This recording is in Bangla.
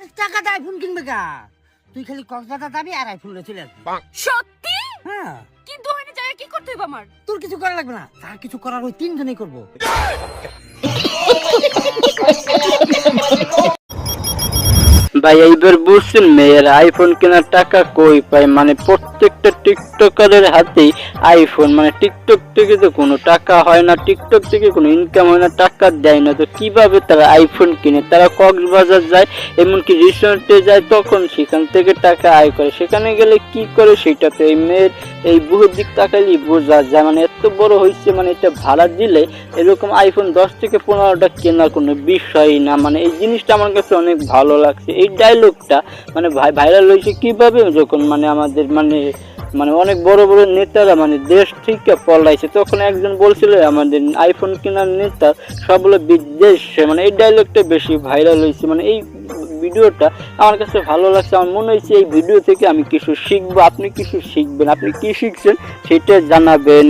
অনেক টাকা দিয়ে আইফোন কিনবে কা তুই খালি কক্সবাজার যাবি আর আইফোন নিয়ে চলে আসবি। সত্যি? হ্যাঁ। কিন্তু ওখানে জায়গা কি করতে হবে আমার? তোর কিছু করা লাগবে না। তার কিছু করার ওই তিনজনেই করব। ভাই, এইবার বুঝছেন মেয়ের আইফোন কেনার টাকা কই পায় মানে প্রত্যেকটা টিকটকারের হাতেই আইফোন মানে টিকটক থেকে তো কোনো টাকা হয় না, টিকটক থেকে কোনো ইনকাম হয় না, টাকা দেয় না। তো কীভাবে তারা আইফোন কিনে? তারা কক্সবাজার যায়, এমনকি রিসোর্টে যায়, তখন সেখান থেকে টাকা আয় করে। সেখানে গেলে কি করে? সেটা তো এই মেয়ের এই বুহের দিক তাকাইলেই বোঝা যায় মানে এত বড় হয়েছে মানে এটা ভাড়া দিলে এরকম আইফোন দশ থেকে পনেরোটা কেনার কোনো বিষয়ই না। মানে এই জিনিসটা আমার কাছে অনেক ভালো লাগছে। এই ডায়লগটা মানে ভাই ভাইরাল হয়েছে কীভাবে যখন মানে আমাদের মানে মানে অনেক বড় বড় নেতারা মানে দেশ থেকে পলাইছে, তখন একজন বলছিল, আমাদের আইফোন কেনার নেতা সবগুলো বিদেশে। মানে এই ডায়লগটা বেশি ভাইরাল হয়েছে। মানে এই ভিডিওটা আমার কাছে ভালো লাগছে, আমার মনে হয়েছে এই ভিডিও থেকে আমি কিছু শিখব। আপনি কিছু শিখবেন, আপনি কি শিখছেন সেটা জানাবেন।